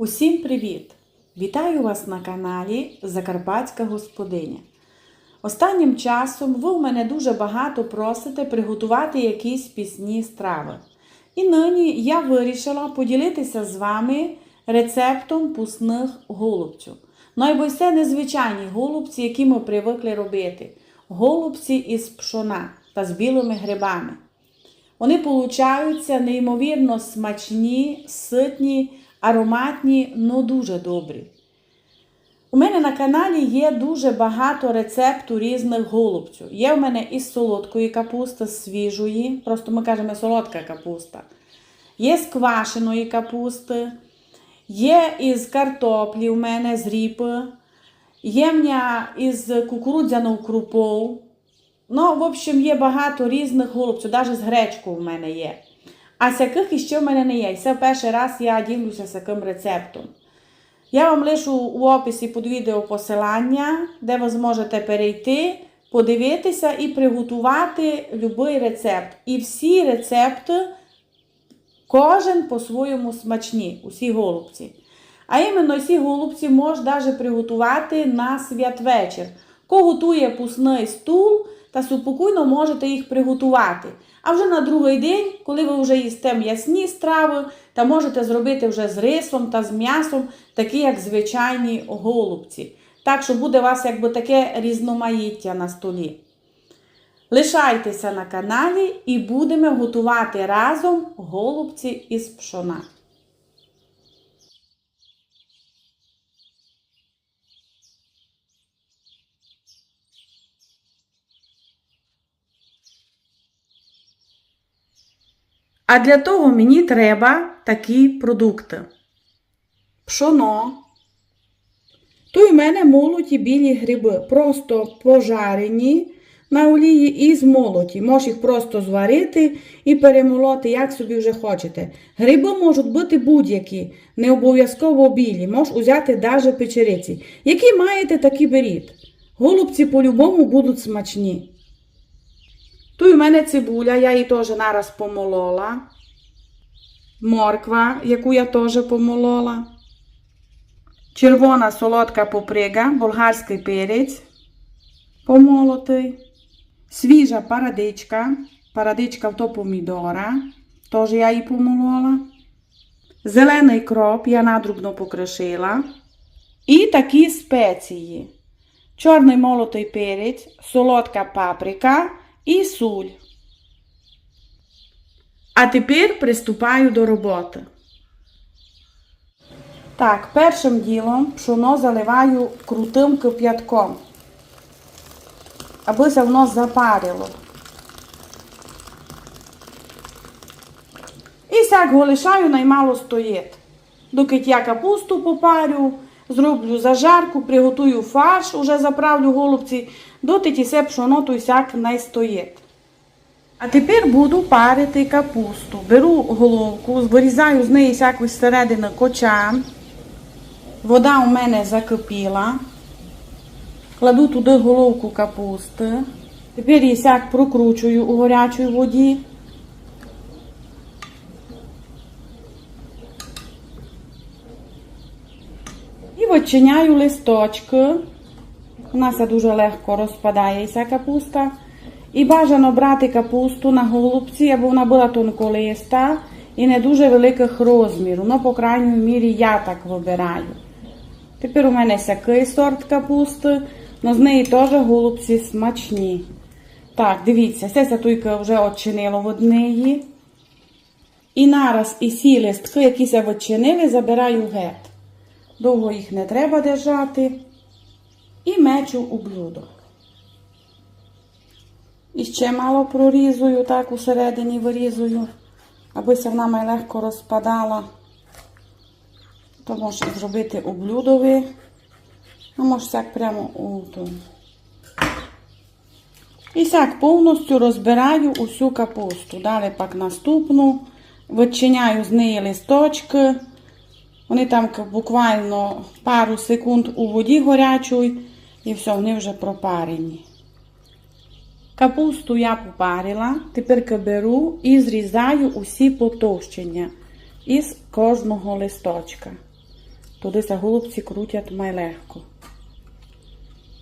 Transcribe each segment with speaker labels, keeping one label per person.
Speaker 1: Усім привіт! Вітаю вас на каналі Закарпатська Господиня. Останнім часом ви у мене дуже багато просите приготувати якісь пісні страви. І нині я вирішила поділитися з вами рецептом пусних голубців. Ну бо це незвичайні голубці, які ми привикли робити. Голубці із пшона та з білими грибами. Вони получаються неймовірно смачні, ситні, ароматні, ну дуже добрі. У мене на каналі є дуже багато рецепту різних голубців. Є в мене із солодкої капусти, з свіжої, просто ми кажемо солодка капуста. Є з квашеної капусти, є із картоплі у мене з ріпи, є в мене із кукурудзяною крупою. Ну, в общем, є багато різних голубців, навіть з гречкою в мене є. А сяких іще в мене не є. І це перший раз я ділюся з таким рецептом. Я вам лишу у описі під відео посилання, де ви зможете перейти, подивитися і приготувати будь-який рецепт. І всі рецепти, кожен по-своєму смачні, усі голубці. А іменно всі голубці можна навіть приготувати на святвечір. Ко готує пусний стул, та спокійно можете їх приготувати. А вже на другий день, коли ви вже їсте м'ясні страви, та можете зробити вже з рисом та з м'ясом, такі як звичайні голубці. Так що буде у вас якби таке різноманіття на столі. Лишайтеся на каналі і будемо готувати разом голубці із пшона. А для того мені треба такі продукти. Пшоно. Тут у мене молоті білі гриби, просто пожарені на олії і змолоті. Можеш їх просто зварити і перемолоти, як собі вже хочете. Гриби можуть бути будь-які, не обов'язково білі. Можеш взяти навіть печериці. Які маєте, такі беріть. Голубці по-любому будуть смачні. Тут у мене цибуля, я її теж нараз помолола. Морква, яку я теж помолола. Червона солодка поприга, болгарський перець помолотий. Свіжа парадичка, парадичка в то помідора, теж я її помолола. Зелений кроп я надрубно покришила. І такі спеції. Чорний молотий перець, солодка паприка і суль. А тепер приступаю до роботи. Так, першим ділом пшоно заливаю крутим кип'ятком, аби це воно запарило. І сяк го лишаю наймало стоїть. Доки я капусту попарю, зроблю зажарку, приготую фарш, уже заправлю голубці, доти ті се пшоно то сяк не стоїть. А тепер буду парити капусту. Беру головку, вирізаю з неї всяку середини кочан. Вода у мене закипіла. Кладу туди головку капусти. Тепер її сяк прокручую у гарячій воді. Відчиняю листочки. У нас дуже легко розпадається капуста. І бажано брати капусту на голубці, аби вона була тонколиста і не дуже великих розмірів. Ну, по крайній мірі, я так вибираю. Тепер у мене сякий сорт капусти, але з неї теж голубці смачні. Так, дивіться, це сятуйка вже очинило від неї. І нараз і сі листки, які се відчинили, забираю геть. Довго їх не треба держати. І мечу у блюдо. І ще мало прорізую, так усередині вирізую, аби се вона май легко розпадала. То можна зробити у блюдові, а може сяк прямо у тому. І сяк повністю розбираю усю капусту. Далі пак наступну, відчиняю з неї листочки. Вони там буквально пару секунд у воді горячої і все, вони вже пропарені. Капусту я попарила, тепер беру і зрізаю усі потовщення із кожного листочка. туди ся голубці крутять май легко.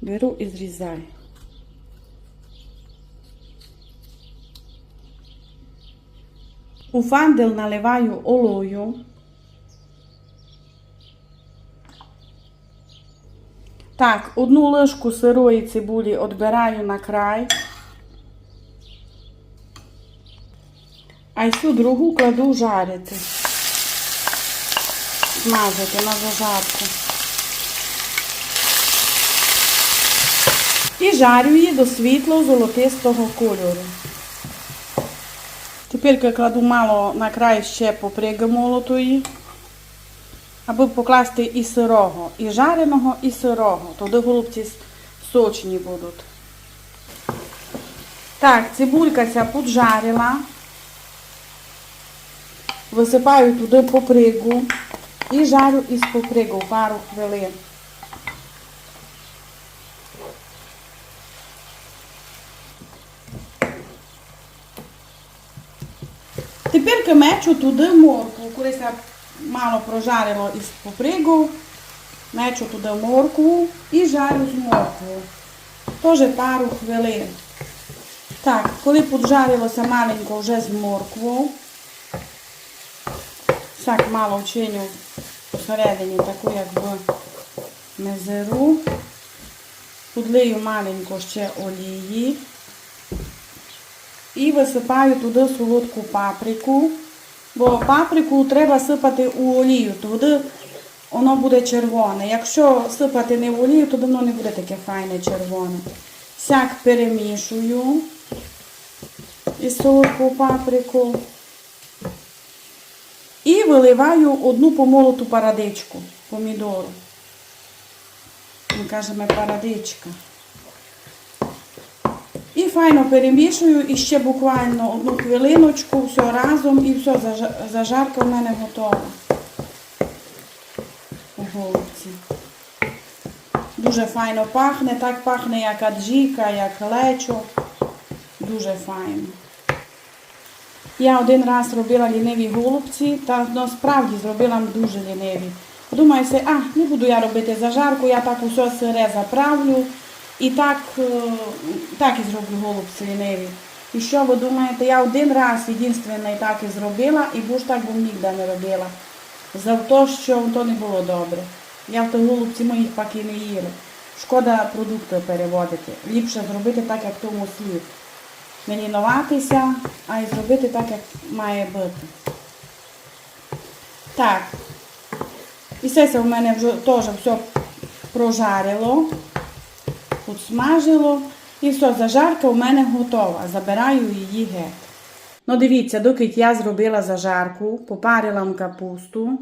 Speaker 1: Беру і зрізаю. У фандел наливаю олою. Так, одну ложку сирої цибулі відбираю на край. А цю другу кладу жарити. Смажити на зажарку. І жарю її до світло-золотистого кольору. Тепер кладу мало на край ще поприги молотої, аби покласти і сирого, і жареного, і сирого. Тоді голубці сочні будуть. Так, цибулька ця поджарила. Висипаю туди попригу і жарю із попригу пару хвилин. Тепер мечу туди моркву. Колись я мало прожарило із попригу, мечу туди моркву і жарю з морквою. Теж пару хвилин. Так, коли поджарилося маленько вже з морквою, так мало вчиню всередині, таку якби мезеру. Подлию маленько ще олії. І висипаю туди солодку паприку. Бо паприку треба сипати у олію, тоді воно буде червоне. Якщо сипати не в олію, тоді воно не буде таке файне червоне. Сяк перемішую із солодку паприку. І виливаю одну помолоту парадичку, помідору. Ми кажемо парадичка. І файно перемішую і ще буквально одну хвилиночку, все разом і все, зажарка в мене готова. Голубці. Дуже файно пахне, так пахне, як аджіка, як лечо. Дуже файно. Я один раз робила ліниві голубці, та насправді зробила дуже ліниві. Думаю, а, не буду я робити зажарку, я так усе сире заправлю. І так, е, так і зроблю голубці ліниві. І що ви думаєте, я один раз єдинственний так і зробила, і більш так би ніде не робила. За те, що то не було добре. Я в тих голубці моїх паки не їла. Шкода продукти переводити. Ліпше зробити так, як тому слід. Не лінуватися, а й зробити так, як має бути. Так. І все це в мене вже теж все прожарило, підсмажило. І все, зажарка у мене готова. Забираю її геть. Ну, дивіться, доки я зробила зажарку, попарила капусту.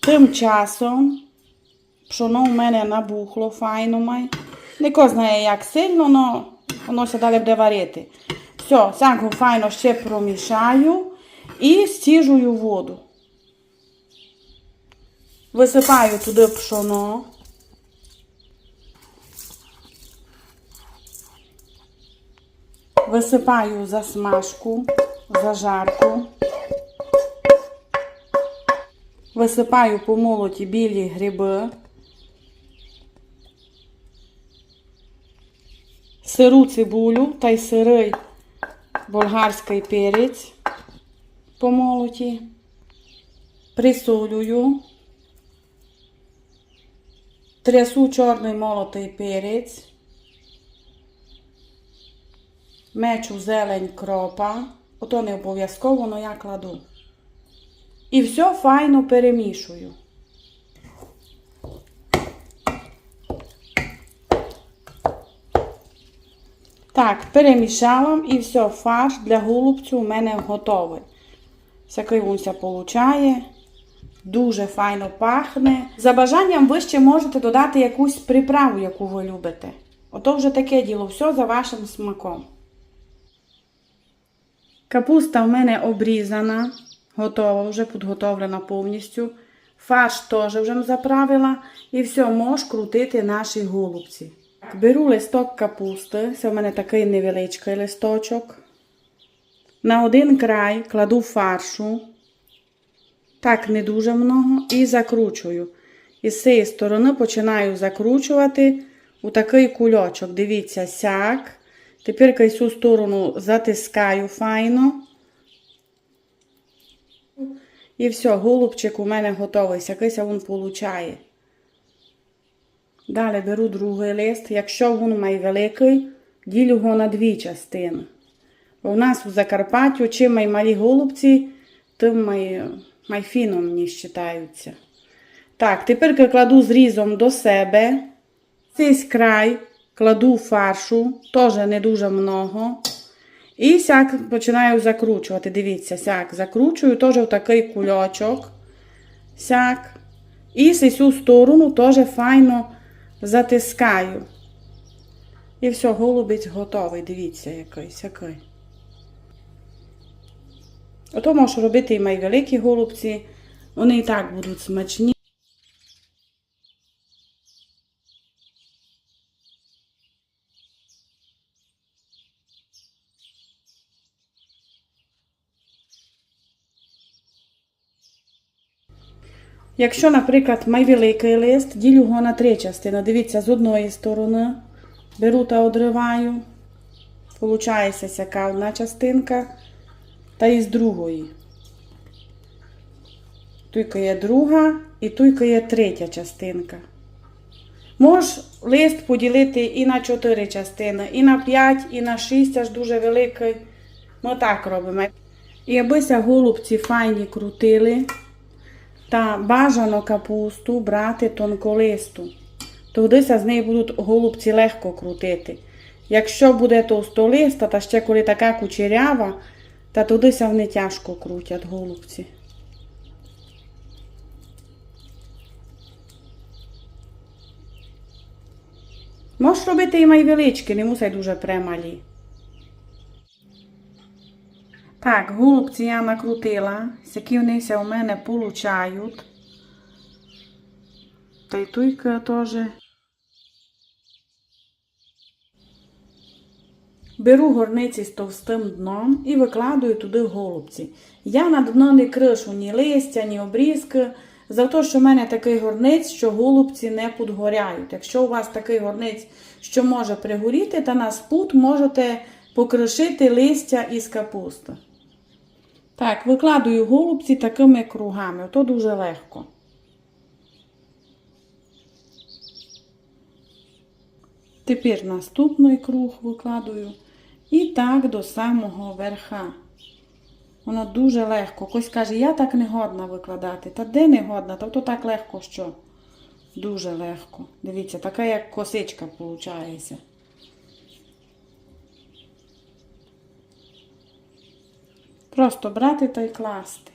Speaker 1: Тим часом пшоно у мене набухло файно май. Ніхто знає, як сильно, але воно се далі буде варити. Все, сяку файно ще промішаю і стіжую воду. Висипаю туди пшоно. Висипаю засмажку, зажарку. Висипаю помолоті білі гриби. Сиру цибулю та й сирий болгарський перець помолоті. Присолюю. Трясу чорний молотий перець. Мечу зелень кропа. Ото не обов'язково, але я кладу. І все файно перемішую. Так, перемішала і все, фарш для голубцю у мене готовий. Всякий получає. Дуже файно пахне. За бажанням ви ще можете додати якусь приправу, яку ви любите. Ото вже таке діло, все за вашим смаком. Капуста в мене обрізана, готова, вже підготовлена повністю. Фарш теж вже заправила. І все, можеш крутити наші голубці. Беру листок капусти, це в мене такий невеличкий листочок. На один край кладу фаршу. Так, не дуже много. І закручую. І з цієї сторони починаю закручувати у такий кульочок. Дивіться, сяк. Тепер цю сторону затискаю файно. І все, голубчик у мене готовий. Якийсь він получає. Далі беру другий лист. Якщо він має великий, ділю його на дві частини. У нас у Закарпаттю, чим май малі голубці, тим май, май мені вважаються. Так, тепер кладу зрізом до себе. Цей край кладу фаршу, теж не дуже много. І сяк починаю закручувати. Дивіться, сяк закручую теж в такий кульочок. Сяк. І цю сторону теж файно затискаю. І все, голубець готовий. Дивіться, який. Ото можеш робити і мої великі голубці. Вони і так будуть смачні. Якщо, наприклад, май великий лист, ділю його на три частини. Дивіться, з одної сторони беру та одриваю. Получається яка одна частинка. Та і з другої. Туйка є друга і туйка є третя частинка. Можеш лист поділити і на чотири частини, і на п'ять, і на шість, аж дуже великий. Ми так робимо. І абися голубці файні крутили. Та бажано капусту брати тонколисту. Тогдися з неї будуть голубці легко крутити. Якщо буде товстолиста, та ще коли така кучерява, та тодися вони тяжко крутять голубці. Можеш робити і майвелички, не мусай дуже премалі. Так, голубці я накрутила, які вони у мене получають. Та й туйка теж. Беру горниці з товстим дном і викладаю туди голубці. Я на дно не кришу ні листя, ні обрізки, за те, що в мене такий горниць, що голубці не підгоряють. Якщо у вас такий горниць, що може пригоріти, то на спут можете покришити листя із капусти. Так, викладаю голубці такими кругами, то дуже легко. Тепер наступний круг викладаю. І так до самого верха. Воно дуже легко. Хтось каже, я так не годна викладати. Та де не годна? Та то так легко що? Дуже легко. Дивіться, така як косичка виходить. Просто брати та й класти.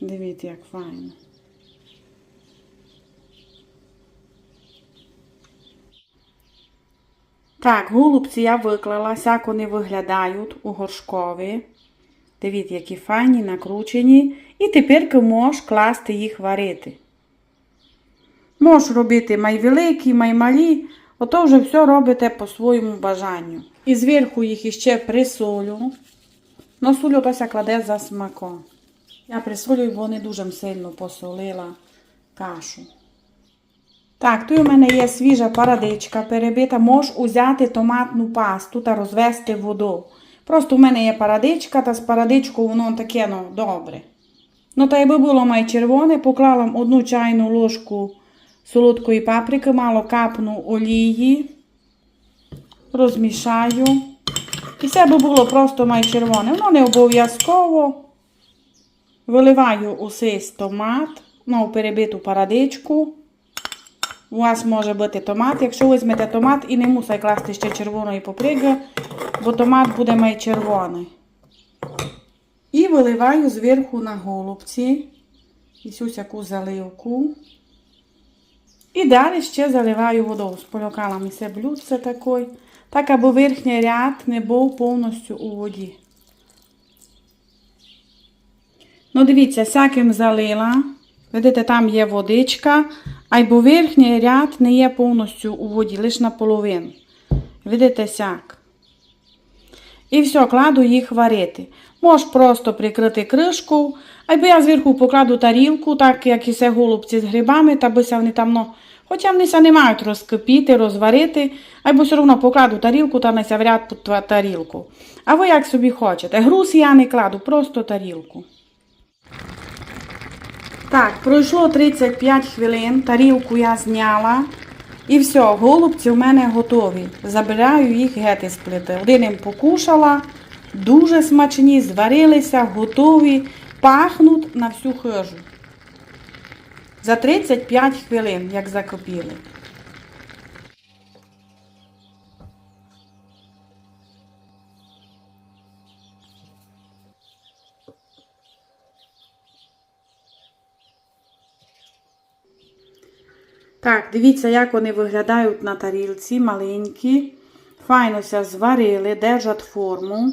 Speaker 1: Дивіться, як файно. Так, голубці я виклала, як вони виглядають у горшкові. Дивіться, які файні, накручені. І тепер можеш класти їх варити. Можеш робити май великі, май малі. Ото вже все робите по своєму бажанню. І зверху їх іще присолю. Ну, солю тося кладе за смаком. Я присолюю, бо не дуже сильно посолила кашу. Так, тут у мене є свіжа парадичка перебита. Можеш узяти томатну пасту та розвести воду. Просто у мене є парадичка, та з парадичкою воно таке ну, добре. Ну, та якби було май червоне, поклала одну чайну ложку солодкої паприки, мало капну олії, розмішаю. І все би було просто май червоне. Воно не обов'язково. Виливаю усе з томат, ну, перебиту парадичку. У вас може бути томат. Якщо візьмете томат і не мусите класти ще червоної паприки, бо томат буде май червоний. І виливаю зверху на голубці і цю всяку заливку. І далі ще заливаю водою. Сполюкала ми це блюдце такий. Так, аби верхній ряд не був повністю у воді. Ну, дивіться, всяким залила. Видите, там є водичка, а й бо верхній ряд не є повністю у воді, лише наполовину. Видите, сяк. І все, кладу їх варити. Можеш просто прикрити кришку, або я зверху покладу тарілку, так як і все голубці з грибами, та бися вони там, хоча вони не мають розкипіти, розварити, або все одно покладу тарілку та ся вряд тарілку. А ви як собі хочете. Груз я не кладу, просто тарілку. Так, пройшло 35 хвилин, тарілку я зняла. І все, голубці у мене готові. Забираю їх геть із плити. Один їм покушала, дуже смачні, зварилися, готові, пахнуть на всю хижу. За 35 хвилин, як закипіли. Так, дивіться, як вони виглядають на тарілці, маленькі. Файнося зварили, держать форму.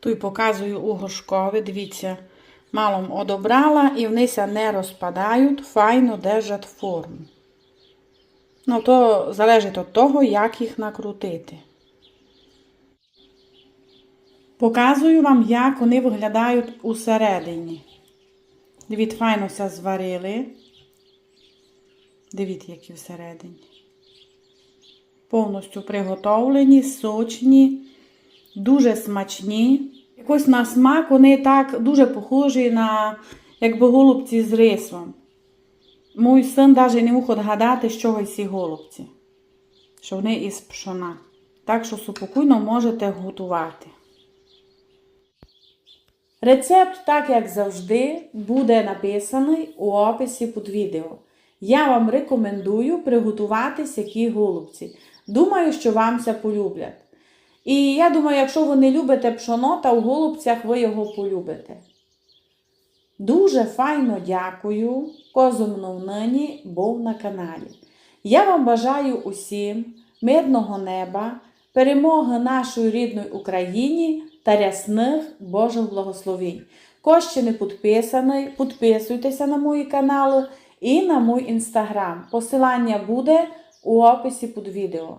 Speaker 1: Тут показую у горшкові. Дивіться, малом одобрала і внися не розпадають, файно держать форму. Ну, то залежить від того, як їх накрутити. Показую вам, як вони виглядають усередині. Дивіться, файнося зварили. Дивіться, які всередині. Повністю приготовлені, сочні, дуже смачні. Якось на смак вони так дуже похожі на якби голубці з рисом. Мій син навіть не міг гадати, з чого ці голубці. Що вони із пшона. Так що спокійно можете готувати. Рецепт, так як завжди, буде написаний у описі під відео. Я вам рекомендую приготувати сякі голубці. Думаю, що вам це полюблять. І я думаю, якщо ви не любите пшоно, та в голубцях ви його полюбите. Дуже файно дякую, козом нині був на каналі. Я вам бажаю усім мирного неба, перемоги нашої рідної Україні та рясних Божих благословень. Хто ще не підписаний, підписуйтеся на мої канали і на мій інстаграм. Посилання буде у описі під відео.